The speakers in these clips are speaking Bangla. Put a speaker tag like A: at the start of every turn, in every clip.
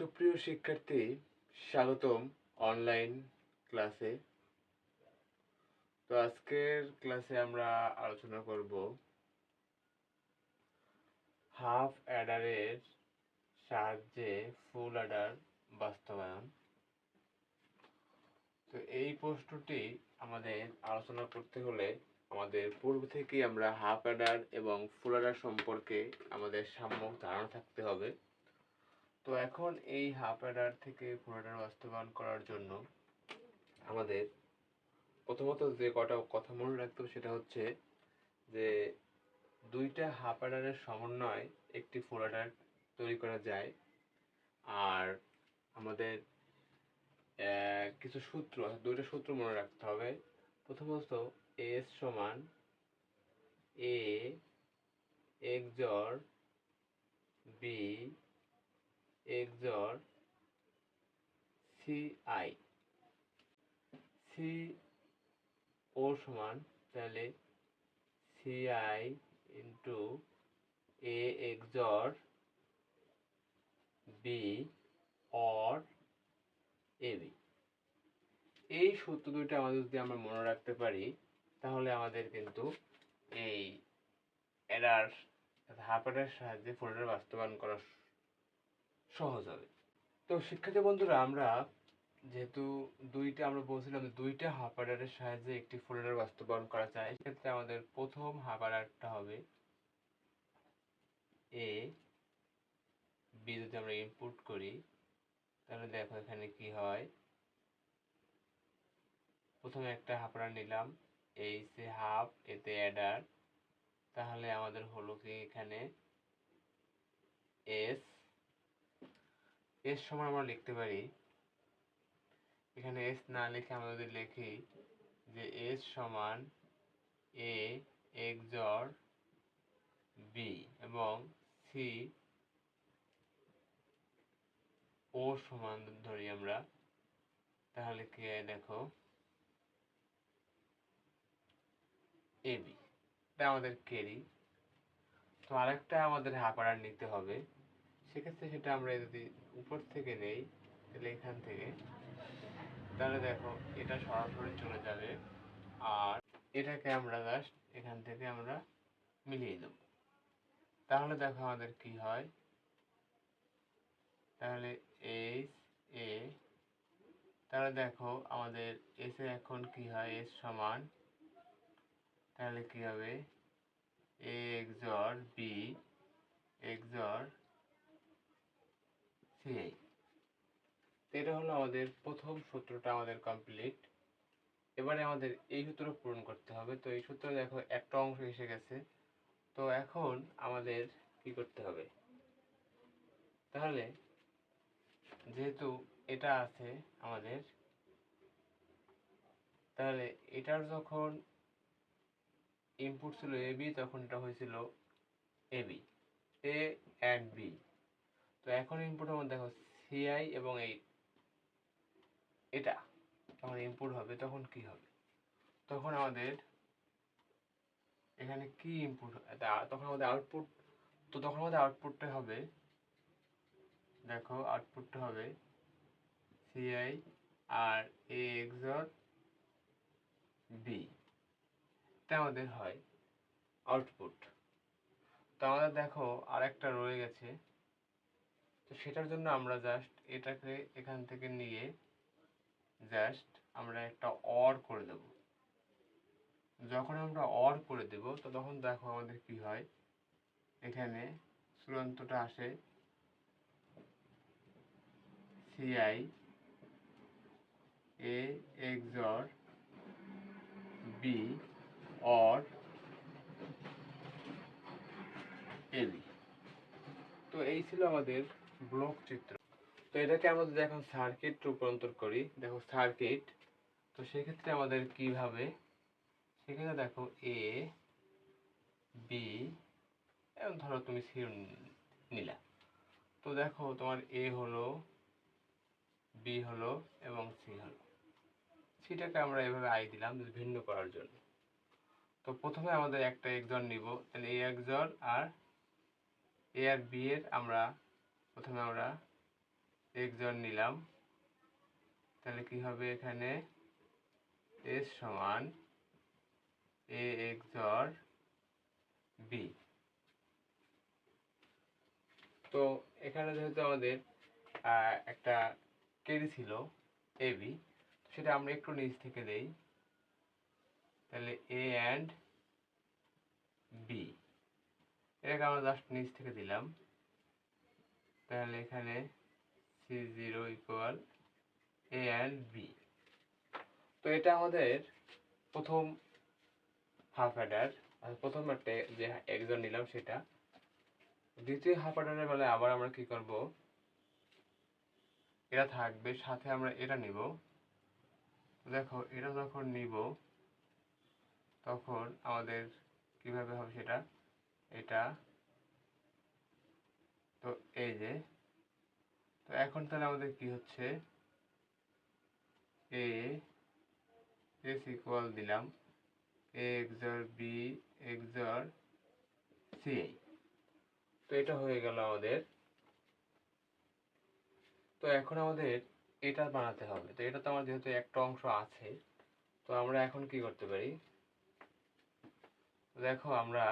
A: সুপ্রিয় শিক্ষার্থী, স্বাগতম অনলাইন ক্লাসে তো আজকের ক্লাসে আমরা আলোচনা করব হাফ অ্যাডারের সাহায্যে ফুল অ্যাডার বাস্তবায়ন। তো এই প্রশ্নটি আমাদের আলোচনা করতে হলে আমাদের পূর্ব থেকেই আমরা হাফ অ্যাডার এবং ফুল অ্যাডার সম্পর্কে আমাদের সাম্যক ধারণা থাকতে হবে। তো এখন এই হাফ অ্যাডার থেকে ফুল অ্যাডার বাস্তবায়ন করার জন্য আমাদের প্রথমত যে কটা কথা মনে রাখতে হবে সেটা হচ্ছে যে দুইটা হাফ অ্যাডারের সমন্বয় একটি ফুল অ্যাডার তৈরি করা যায়। আর আমাদের কিছু সূত্র দুইটা সূত্র মনে রাখতে হবে। প্রথমত এস সমান A XOR B XOR C I. C O সমান তাহলে C I into A XOR B or A B. এই সূত্র দুইটা আমাদের যদি আমরা মনে রাখতে পারি, তাহলে আমাদের কিন্তু এই এরার হাফ সাহায্যে ফোল্ডার বাস্তবায়ন করা সহজ হবে। তো শিক্ষার্থী বন্ধুরা, আমরা যেহেতু দুইটা, আমরা বলছিলাম দুইটা হাফ এরারের সাহায্যে একটি ফোল্ডার বাস্তবায়ন করা যায়, সেক্ষেত্রে আমাদের প্রথম হাফ এরারটা হবে এ বি যদি আমরা ইনপুট করি, তাহলে দেখো এখানে কি হয়। প্রথমে একটা হাফ এরার নিলাম এই সে হাফ এতে অ্যাডার তাহলে আমাদের হলো কি এখানে? এস এস সময় আমরা লিখতে পারি, এখানে এস না লিখে আমরা যদি লিখি যে এস সমান এ এক্সর বি এবং সি ও সমান ধরি আমরা, তাহলে কি দেখো এবি এটা আমাদের কেরি তো আরেকটা আমাদের হাফাড়ার নিতে হবে। সেক্ষেত্রে সেটা আমরা যদি উপর থেকে নেই, তাহলে এখান থেকে, তাহলে দেখো এটা সরাসরি চলে যাবে আর এটাকে আমরা জাস্ট এখান থেকে আমরা মিলিয়ে দেব। তাহলে দেখো আমাদের কি হয়? তাহলে এস এ তাহলে দেখো আমাদের এস এ এখন কি হয়? এস সমান, তাহলে কি হবে? A XOR B XOR CI এটা হলো আমাদের প্রথম সূত্রটা আমাদের কমপ্লিট এবারে আমাদের এই সূত্র পূরণ করতে হবে। তো এই সূত্র দেখো, একটা অংশ এসে গেছে। তো এখন আমাদের কি করতে হবে? তাহলে যেহেতু এটা আছে আমাদের, তাহলে এটার যখন ইনপুট ছিল এ বি তখন এটা হয়েছিল A B A and B তো এখন ইনপুট আমার দেখো সিআই এবং এই এটা যখন ইনপুট হবে, তখন কি হবে? তখন আমাদের এখানে কি ইনপুট তখন আমাদের আউটপুট তো তখন আমাদের আউটপুটটা হবে, দেখো আউটপুটটা হবে সিআই আর এ এক্সর বি এটা আমাদের হয় আউটপুট তো আমাদের দেখো আর একটা রয়ে গেছে। তো সেটার জন্য আমরা জাস্ট এটাকে এখান থেকে নিয়ে জাস্ট আমরা একটা অর করে দেব। যখন আমরা অর করে দেব, তো তখন দেখো আমাদের কি হয়? এখানে চূড়ান্তটা আসে CI A XOR B or AB তো এই ছিল আমাদের ব্লক চিত্র। তো এটাকে আমরা যদি এখন সার্কিট রূপান্তর করি। দেখো সার্কিট তো সেক্ষেত্রে আমাদের কীভাবে? সেখানে দেখো এ বি এবং ধরো তুমি সি নিলা। তো দেখো তোমার এ হলো বি হলো এবং সি হলো। সিটাকে আমরা এভাবে আই দিলাম ভিন্ন করার জন্য। তো প্রথমে আমাদের একটা এক্সর নিব। তাহলে এ এক্সর আর এ আর বি এর আমরা প্রথমে আমরা এক্সর নিলাম। তাহলে কি হবে এখানে? এস সমান এ এক্সর বি তো এখানে যেহেতু আমাদের একটা কেরি ছিল এ বি সেটা আমরা একটু নিচ থেকে দেই। তাহলে এ অ্যান্ড বি এটাকে আমরা জাস্ট নিচ থেকে দিলাম। তাহলে এখানে C zero equal A and B তো এটা আমাদের প্রথম হাফ অ্যাডার প্রথম একটা যে একজন নিলাম সেটা। দ্বিতীয় হাফ অ্যাডারের বেলায় আবার আমরা কি করব? এটা থাকবে, সাথে আমরা এটা নিব। দেখো, এটা যখন নিব, তখন আমাদের কীভাবে হবে সেটা? এটা তো এই যে, তো এখন তাহলে আমাদের কি হচ্ছে? এ এস ইকুয়াল দিলাম A XOR B XOR C তো এটা হয়ে গেল আমাদের। তো এখন আমাদের এটা বানাতে হবে। তো এটা তো আমার যেহেতু একটা অংশ আছে, তো আমরা এখন কি করতে পারি? দেখো আমরা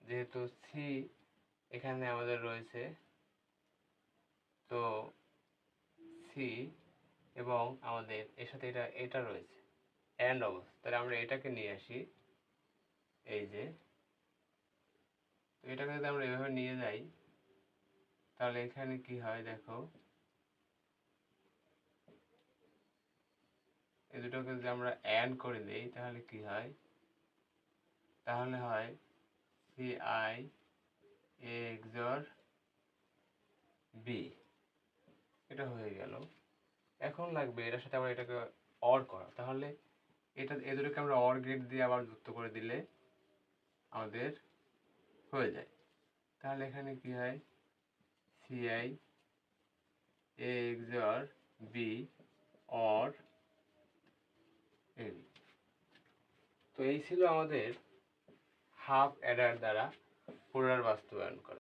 A: যেহেতু সি এখানে আমাদের রয়েছে, তো সি এবং আমাদের এর সাথে এটা এটা রয়েছে অ্যান্ড অবস্থা। তাহলে আমরা এটাকে নিয়ে আসি, এই যে। তো এটাকে যদি আমরা এভাবে নিয়ে যাই, তাহলে এখানে কি হয় দেখো? এই দুটোকে যদি আমরা অ্যান্ড করে দিই, তাহলে কি হয়? তাহলে হয় সি আই এক্সর বি। এটা হয়ে গেল। এখন লাগবে এটার সাথে আবার এটাকে অর করা। তাহলে এটা এ দুটোকে আমরা অর গেট দিয়ে আবার যুক্ত করে দিলে আমাদের হয়ে যায়। তাহলে এখানে কি হয়? CI A XOR B or AB তো এই ছিল আমাদের হাফ অ্যাডার দ্বারা পুনরার বাস্তবায়ন করা।